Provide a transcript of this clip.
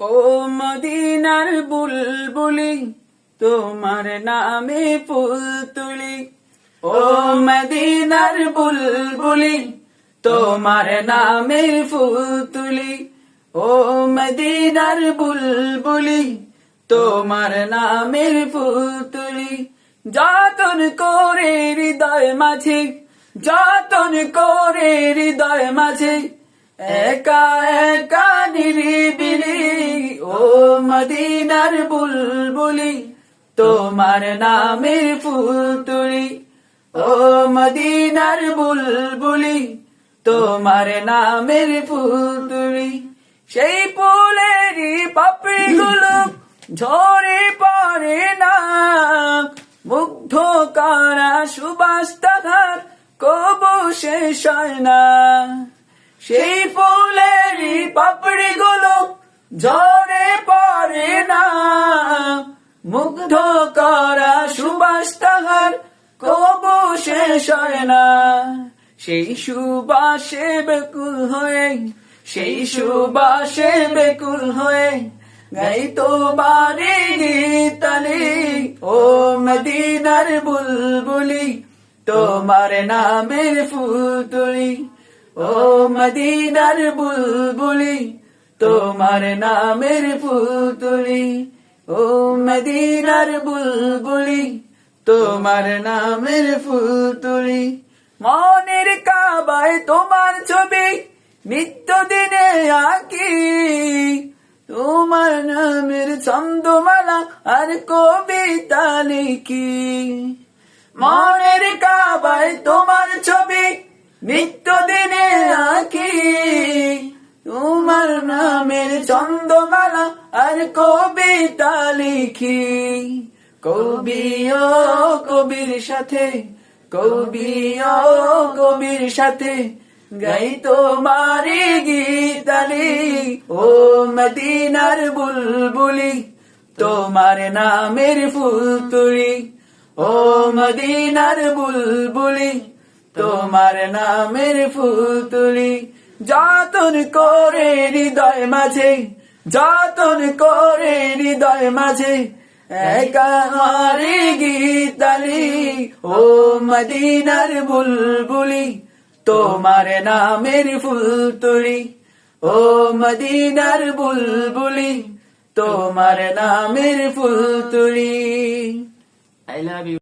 ও মদিনার বুলবুলি, তোমার নামে ফুল তুলি ও মদিনার বুলবুলি, তোমার নামে ফুল তুলি ও মদিনার বুলবুলি, তোমার নামের ফুল তুলি যতন করে হৃদয় মাঝে, যতন করে হৃদয় মাঝে, একা একা নিরিবিলি ও মদিনার বুলবুলি, তোমার নামের ফুল তুলি ও মদিনার বুলবুলি, তোমার নামের ফুল তুলি সেই ফুলেরই পাপড়িগুলো ঝরে পড়ে না। মুগ্ধ করা সুবাস তাহার, কবু শেষ হয় না। সেই ফুলেরই পাপড়িগুলো ঝরে মুগ্ধ করা সুবাস তাহার, কবু শেষ হয় না। সেই সুবাসে বেকুল হয়ে, সেই সুবাসে বেকুল হয়ে গাই তো বারে গীতালি, ও মদিনার বুলবুলি, তোমার নামের ফুল তুলি ও মদিনার বুলবুলি, তোমার নামের ফুল তুলি ও মদিনার বুলবুলি, তোমার নামের ফুল তুলি মনের কাবায় তোমার ছবি নিত্য দিনে আঁকি। তোমার নামের ছন্দমালা আর কবিতা লিখি। মনের কাবায় তোমার ছবি নিত্য আর কবিতা লিখি। কবি ও কবির সাথে, কবি ও কবির সাথে গাই তোমারি গীতালি ও মদিনার বুলবুলি, তোমার নামের ফুল তুলি ও মদিনার বুলবুলি, তোমার নামের ফুল তুলি যতন করে হৃদয় মাঝে যতন করে হৃদয় মাঝে একারে গীতালি ও মদিনার বুলবুলি, তোমার নামের ফুল তুলি, ও মদিনার বুলবুলি, তোমার নামের ফুল তুলি। I love you